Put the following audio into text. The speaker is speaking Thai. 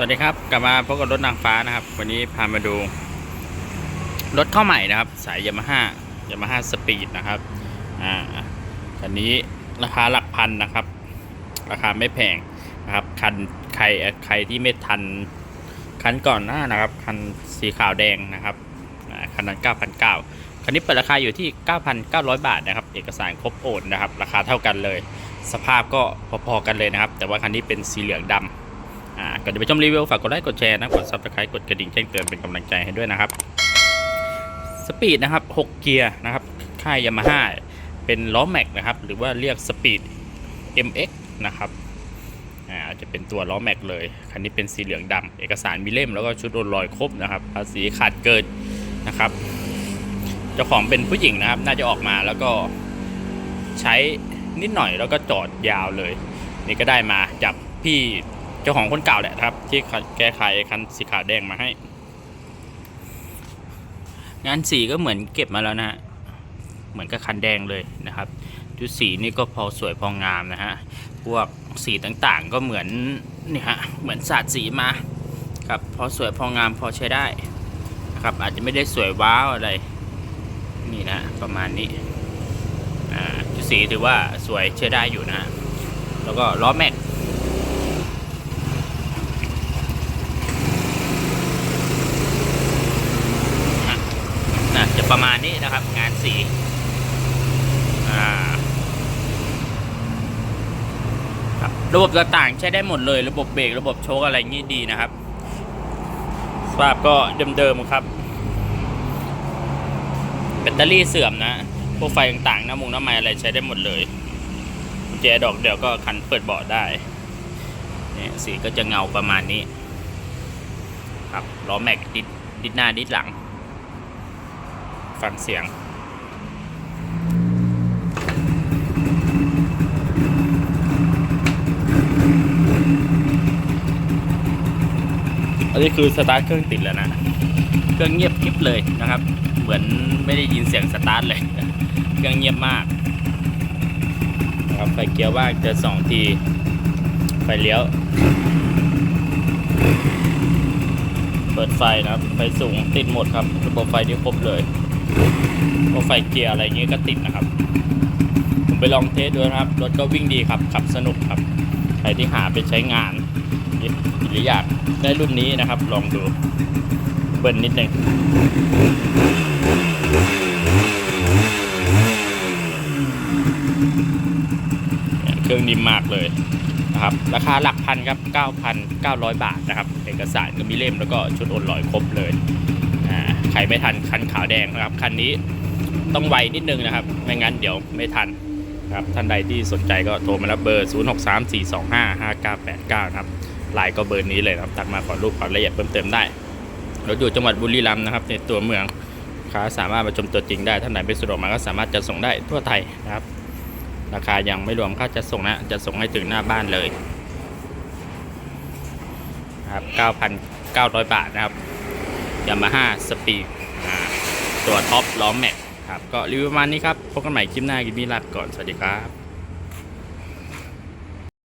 สวัสดีครับ กลับมาพบกับรถนางฟ้านะครับ วันนี้พามาดู รถเข้าใหม่นะครับ สายยามาฮ่ายามาฮ่าสปีดนะครับอ่าคันนี้ราคาหลักพันนะครับ ราคาไม่แพงนะครับคันใครใครที่ไม่ทันคันก่อนหน้านะครับ คันสีขาวแดงนะครับคันนั้น9,900คันนี้เปิดราคาอยู่ที่ 9,900 บาทนะครับ เอกสารครบโอนนะครับ ราคาเท่ากันเลย สภาพก็พอๆกันเลยนะครับ แต่ว่าคันนี้เป็นสีเหลืองดำ อ่าก่อนจะไปชมรีวิวฝากกดไลค์กดแชร์นะกด subscribe กดกระดิ่งแจ้งเตือนเป็นกำลังใจให้ด้วยนะครับสปีดนะครับ6เกียร์นะครับค่ายยามาฮ่าเป็นล้อแม็กนะครับหรือว่าเรียกสปีด MX นะครับอ่าจะเป็นตัวล้อแม็กเลยคันนี้เป็นสีเหลืองดำเอกสารมีเล่มแล้วก็ชุดโอนลอยครบนะครับภาษีขาดเกินนะครับเจ้าของเป็นผู้หญิงนะครับน่าจะออกมาแล้วก็ใช้นิดหน่อยแล้วก็จอดยาวเลย นี่ก็ได้มาจากพี่ จ้าของคนเก่าแหละครับ ที่แก้ไขคันสีขาวแดงมาให้ งานสีก็เหมือนเก็บมาแล้วนะฮะเหมือนกับคันแดงเลยนะครับชุดสีนี่ก็พอสวยพองามนะฮะพวกสีต่างๆก็เหมือนนี่ฮะเหมือนสาดสีมาครับพอสวยพองามพอใช้ได้นะครับอาจจะไม่ได้สวยว้าวอะไรนี่นะประมาณนี้อ่าชุดสีถือว่าสวยใช้ได้อยู่นะฮะแล้วก็ล้อแม็ก น่าจะประมาณนี้นะครับ งานสีอ่าครับระบบต่างๆใช้ได้หมดเลย ระบบเบรกระบบโชคอะไรงี้ดีนะครับสภาพก็เดิมๆครับแบตเตอรี่เสื่อมนะพวกไฟต่างๆน้ำมุงน้ำไม้อะไรใช้ได้หมดเลยแจดอกเดียวก็คันเปิดเบาะได้เนี่ยสีก็จะเงาประมาณนี้ ครับล้อแม็กดิดดิดหน้าดิดหลัง ฟังเสียงอันนี้คือสตาร์ทเครื่องติดแล้วนะ เครื่องเงียบกริบเลยนะครับ เหมือนไม่ได้ยินเสียงสตาร์ทเลย เครื่องเงียบมากนะครับไฟเกียร์ว่างจะสองที ไฟเลี้ยว เปิดไฟนะครับ ไฟสูงติดหมดครับ ระบบไฟที่ครบเลย พวกไฟเกียร์อะไรเงี้ยก็ติดนะครับ ผมไปลองเทสดูนะครับ รถก็วิ่งดีครับ ขับสนุกครับ ใครที่หาไปใช้งานหรืออยากได้รุ่นนี้นะครับ ลองดูเบิ้ลนิดหนึ่งเครื่องนิ่มมากเลยนะครับ ราคาหลักพันครับ 9,900 บาทนะครับ เอกสารก็มีเล่มแล้วก็ชุดโอนลอยครบเลย ใครไม่ทันคันขาวแดงนะครับ คันนี้ต้องไวนิดนึงนะครับ ไม่งั้นเดี๋ยวไม่ทันครับท่านใดที่สนใจก็โทรมารับเบอร์ 0 6 3 4 2 5 5 9 8 9 นะครับไลน์ก็เบอร์นี้เลยนะครับทักมาขอรูปขอรายละเอียดเพิ่มเติมได้เราอยู่จังหวัดบุรีรัมย์นะครับ ในตัวเมืองค้าสามารถมาชมตัวจริงได้ท่านไหนไม่สะดวกมาก็สามารถจะส่งได้ทั่วไทยนะครับ ราคายังไม่รวมค่าจะส่งนะจะส่งให้ถึงหน้าบ้านเลยครับ9,900 บาทนะครับ ยามาฮ่าสปีดตัวท็อปล้อแม็กครับก็รีวิวประมาณนี้ครับพบกันใหม่คลิปหน้าคลิปนี้ลาไปก่อน สวัสดีครับ